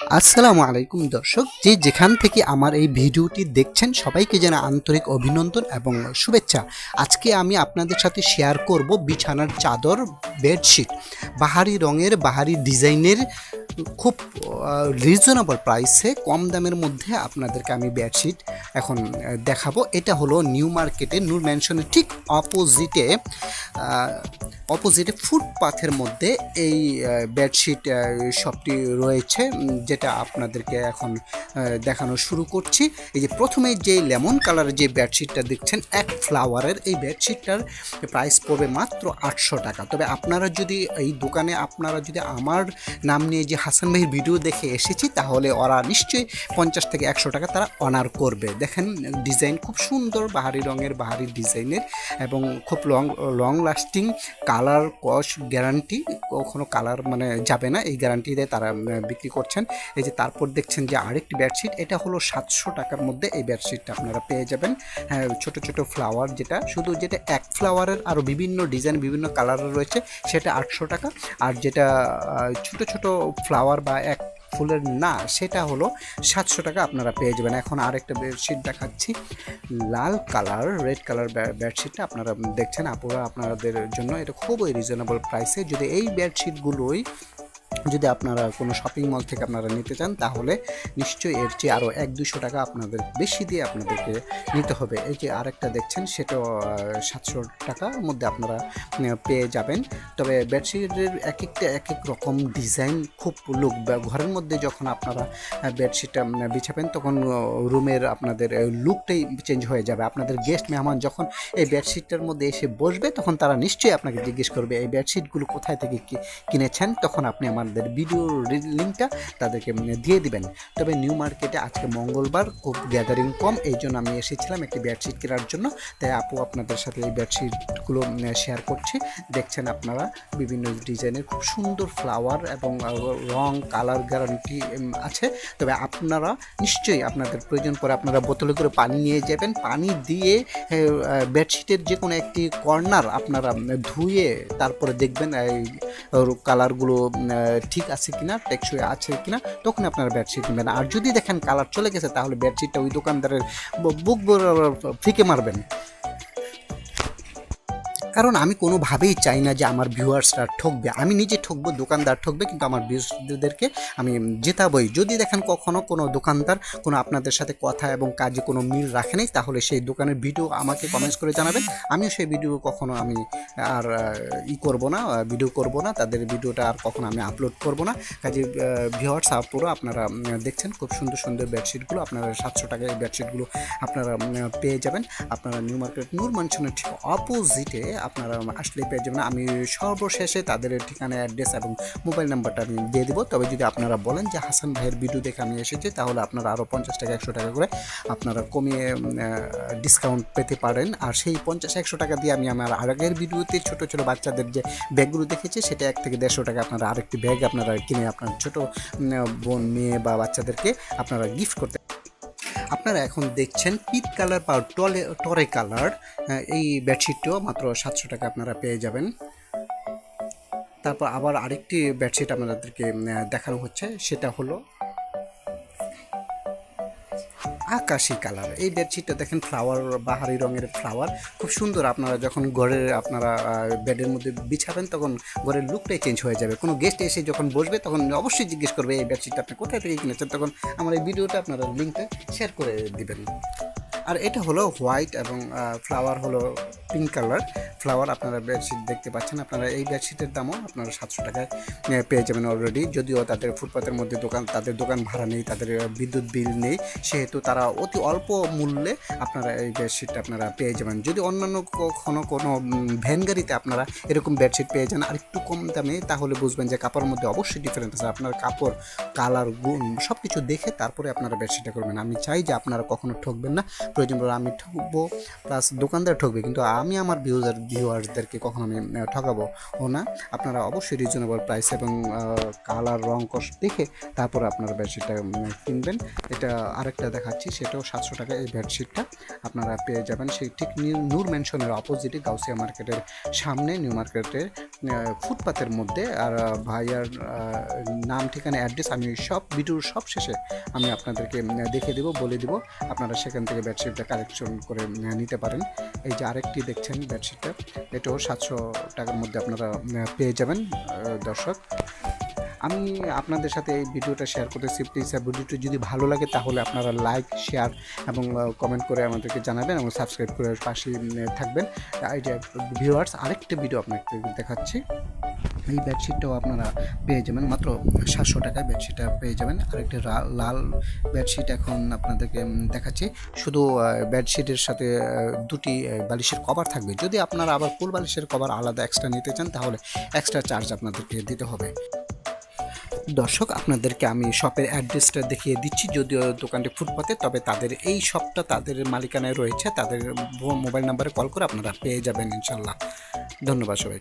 আসসালামু আলাইকুম দর্শক, যে যেখান থেকে আমার এই ভিডিওটি দেখছেন, সবাইকে জানা আন্তরিক অভিনন্দন এবং শুভেচ্ছা। আজকে আমি আপনাদের সাথে শেয়ার করব বিছানার চাদর বেডশিট বাহারি রঙের, বাহারি ডিজাইনের খুব রিজনেবল প্রাইসে কম দামের মধ্যে আপনাদেরকে আমি বেডশিট এখন দেখাবো। এটা হলো নিউ মার্কেটে নূর ম্যানশনের ঠিক অপোজিটে অপোজিটে ফুটপাথের মধ্যে এই বেডশিট শপটি রয়েছে যেটা আপনাদেরকে এখন দেখানো শুরু করছি। এই যে প্রথমে যে লেমন কালারের যে বেডশিটটা দেখছেন, এক ফ্লাওয়ারের এই বেডশিটটার প্রাইস পড়বে মাত্র আটশো টাকা। তবে আপনারা যদি এই দোকানে, আপনারা যদি আমার নাম নিয়ে যে হাসান ভাইয়ের ভিডিও দেখে এসেছি, তাহলে ওরা নিশ্চয়ই পঞ্চাশ থেকে একশো টাকা তারা অনার করবে। দেখেন ডিজাইন খুব সুন্দর, বাহারি রঙের, বাহারি ডিজাইনের এবং খুব লং লং লাস্টিং কালার কস গ্যারান্টি কখনো কালার মানে যাবে না। এই গ্যারান্টি দিয়ে তারা বিক্রি করছেন। এই যে তারপর দেখছেন যে আরেকটি বেডশিট, এটা হলো সাতশো টাকার মধ্যে এই বেডশিটটা আপনারা পেয়ে যাবেন। হ্যাঁ ছোটো ছোটো ফ্লাওয়ার যেটা, শুধু যেটা এক ফ্লাওয়ারের আরও বিভিন্ন ডিজাইন, বিভিন্ন কালারের রয়েছে, সেটা আটশো টাকা। আর যেটা ছোটো, ছোট ফ্লাওয়ার বা এক ফুলের না, সেটা হলো সাতশো টাকা আপনারা পেয়ে যাবেন। এখন আরেকটা বেডশিট দেখাচ্ছি। লাল কালার রেড কালার বেডশিটটা আপনারা দেখছেন। আপুরা আপনাদের জন্য এটা খুবই রিজনেবল প্রাইসে যদি এই বেডশিটগুলোই যদি আপনারা কোনো শপিং মল থেকে আপনারা নিতে চান, তাহলে নিশ্চয়ই এর চেয়ে আরও এক দুশো টাকা আপনাদের বেশি দিয়ে আপনাদেরকে নিতে হবে। এই যে আরেকটা দেখছেন সেটাও সাতশো টাকার মধ্যে আপনারা পেয়ে যাবেন। তবে বেডশিটের এক একটা এক এক রকম ডিজাইন খুব লুক ঘরের মধ্যে যখন আপনারা বেডশিটটা বিছাবেন, তখন রুমের আপনাদের লুকটাই চেঞ্জ হয়ে যাবে। আপনাদের গেস্ট মেহমান যখন এই বেডশিটটার মধ্যে এসে বসবে, তখন তারা নিশ্চয়ই আপনাকে জিজ্ঞেস করবে, এই বেডশিটগুলো কোথায় থেকে কিনেছেন? তখন আপনি আমাদের ভিডিও লিঙ্কটা তাদেরকে উম, দিয়ে দিবেন। তবে নিউ মার্কেটে আজকে মঙ্গলবার খুব গ্যাদারিং কম এই জন্য আমি এসেছিলাম একটি বেডশিট কেনার জন্য। তাই আপু আপনাদের সাথে এই বেডশিটগুলো শেয়ার করছি। দেখছেন আপনারা বিভিন্ন ডিজাইনের খুব সুন্দর ফ্লাওয়ার এবং রং কালার গ্যারান্টি আছে। তবে আপনারা নিশ্চয়ই আপনাদের প্রয়োজন পরে আপনারা বোতলে করে পানি নিয়ে যাবেন। পানি দিয়ে বেডশিটের যে কোনো একটি কর্নার আপনারা ধুয়ে তারপরে দেখবেন এই কালারগুলো ঠিক আছে কিনা, টেকসই আছে কিনা তখন আপনারা বেডশিট নেবেন। আর যদি দেখেন কালার চলে গেছে, তাহলে বেডশিটটা ওই দোকানদারের বুক ফিকে মারবেন। কারণ আমি কোনোভাবেই চাই না যে আমার ভিউয়ার্সরা ঠকবে। আমি নিজে ঠকবো, দোকানদার ঠকবে, কিন্তু আমার ভিউয়ার্সদেরকে আমি জেতাবই। যদি দেখেন কখনো কোনো দোকানদার কোনো আপনাদের সাথে কথা এবং কাজে কোনো মিল রাখে নাই, তাহলে সেই দোকানের ভিডিও আমাকে কমেন্টস করে জানাবেন। আমিও সেই ভিডিও কখনো আমি আর ই করব না ভিডিও করব না, তাদের ভিডিওটা আর কখনো আমি আপলোড করব না। কাজে ভিউয়ার্স পুরো আপনারা দেখছেন খুব সুন্দর সুন্দর বেডশিটগুলো আপনারা সাতশো টাকায় বেডশিটগুলো আপনারা পেয়ে যাবেন। আপনারা নিউ মার্কেট নূর মানসনের ঠিক অপোজিটে আপনারা আসলে পেয়ে যাবেন। আমি সর্বশেষে তাদের ঠিকানা, অ্যাড্রেস এবং মোবাইল নাম্বারটা আমি দিয়ে দেবো। তবে যদি আপনারা বলেন যে হাসান ভাইয়ের ভিডিও দেখে আমি এসেছি, তাহলে আপনারা আরও পঞ্চাশ টাকা, একশো টাকা করে আপনারা কমিয়ে ডিসকাউন্ট পেতে পারেন। আর সেই পঞ্চাশ, একশো টাকা দিয়ে আমি আমার আগের ভিডিওতে ছোট ছোট বাচ্চাদের যে ব্যাগগুলো দেখেছি, সেটা এক থেকে দেড়শো টাকা আপনারা আরেকটি ব্যাগ আপনারা কিনে আপনার ছোট বোন, মেয়ে বা বাচ্চাদেরকে আপনারা গিফট করতে আপনারা এখন দেখছেন পিত কালার বা টলে টরে কালার এই বেডশিটটিও মাত্র সাতশো টাকা আপনারা পেয়ে যাবেন। তারপর আবার আরেকটি বেডশিট আপনাদেরকে দেখানো হচ্ছে, সেটা হলো আকাশি কালার। এই বেডশিটটা দেখেন ফ্লাওয়ার বাহারি রঙের ফ্লাওয়ার খুব সুন্দর আপনারা যখন ঘরের আপনারা বেডের মধ্যে বিছাবেন তখন ঘরের লুকটাই চেঞ্জ হয়ে যাবে। কোনো গেস্ট এসে যখন বসবে তখন অবশ্যই জিজ্ঞেস করবে, এই বেডশিটটা আপনি কোথায় থেকে কিনেছেন? তখন আমার এই ভিডিওটা আপনারা লিঙ্কটা শেয়ার করে দিবেন। আর এটা হলো হোয়াইট এবং ফ্লাওয়ার হলো পিঙ্ক কালার ফ্লাওয়ার আপনারা বেডশিট দেখতে পাচ্ছেন। আপনারা এই বেডশিটের দামও আপনারা সাতশো টাকায় পেয়ে যাবেন অলরেডি যদিও তাদের ফুটপাতের মধ্যে দোকান, তাদের দোকান ভাড়া নেই, তাদের বিদ্যুৎ বিল নেই, সেহেতু তারা অতি অল্প মূল্যে আপনারা এই বেডশিটটা আপনারা পেয়ে যাবেন। যদি অন্যান্য কখনো কোনো ভ্যান গাড়িতে আপনারা এরকম বেডশিট পেয়ে যান আর একটু কম দামে, তাহলে বুঝবেন যে কাপড়ের মধ্যে অবশ্যই ডিফারেন্স আছে। আপনার কাপড় কালার গুণ সব কিছু দেখে তারপরে আপনারা বেডশিটটা করবেন। আমি চাই যে আপনারা কখনো ঠকবেন না। প্রয়োজন আমি ঠকবো প্লাস দোকানদার ঠকবে, কিন্তু আমি আমার ভিউজার ভিউয়ার্সদেরকে কখনো আমি ঠকাবো ও না। আপনারা অবশ্যই রিজনেবল প্রাইস এবং কালার রং কস দেখে তারপর আপনারা বেডশিটটা কিনবেন। এটা আরেকটা দেখাচ্ছি, সেটাও সাতশো টাকা এই বেডশিটটা আপনারা পেয়ে যাবেন, সেই ঠিক নিউ- নূর মেনশনের অপোজিটে গাউসিয়া মার্কেটের সামনে, নিউ মার্কেটের ফুটপাতের মধ্যে। আর ভাইয়ার নাম, ঠিকানা অ্যাড্রেস আমি সব, ভিডিওর সব শেষে আমি আপনাদেরকে দেখে দেবো, বলে দিব। আপনারা সেখান থেকে বেডশিটটা কালেকশন করে নিতে পারেন। এই যে আরেকটি দেখছেন বেডশিটটা এটাও সাতশো টাকার মধ্যে আপনারা পেয়ে যাবেন দর্শক। আমি আপনাদের সাথে এই ভিডিওটা শেয়ার করতেছি। প্লিজ ভিডিওটি যদি ভালো লাগে, তাহলে আপনারা লাইক শেয়ার এবং কমেন্ট করে আমাদেরকে জানাবেন এবং সাবস্ক্রাইব করে পাশে থাকবেন। আইডিয়া ভিউয়ার্স আরেকটা ভিডিও আপনাকে দেখাচ্ছি। এই বেডশিটটাও আপনারা পেয়ে যাবেন। মাত্র সাতশো টাকায় বেডশিটটা পেয়ে যাবেন। আরেকটা লাল বেডশিট এখন আপনাদেরকে দেখাচ্ছি। শুধু বেডশিটের সাথে দুটি বালিশের কভার থাকবে। যদি আপনারা আবার ফুল বালিশের কভার আলাদা এক্সট্রা নিতে চান, তাহলে এক্সট্রা চার্জ আপনাদেরকে দিতে হবে। দর্শক, আপনাদেরকে আমি শপের অ্যাড্রেসটা দেখিয়ে দিচ্ছি। যদিও দোকানটি ফুটপাতে, তবে তাদের এই শপটা তাদের মালিকানায় রয়েছে। তাদের মোবাইল নাম্বারে কল করে আপনারা পেয়ে যাবেন ইনশাল্লাহ। ধন্যবাদ সবাইকে।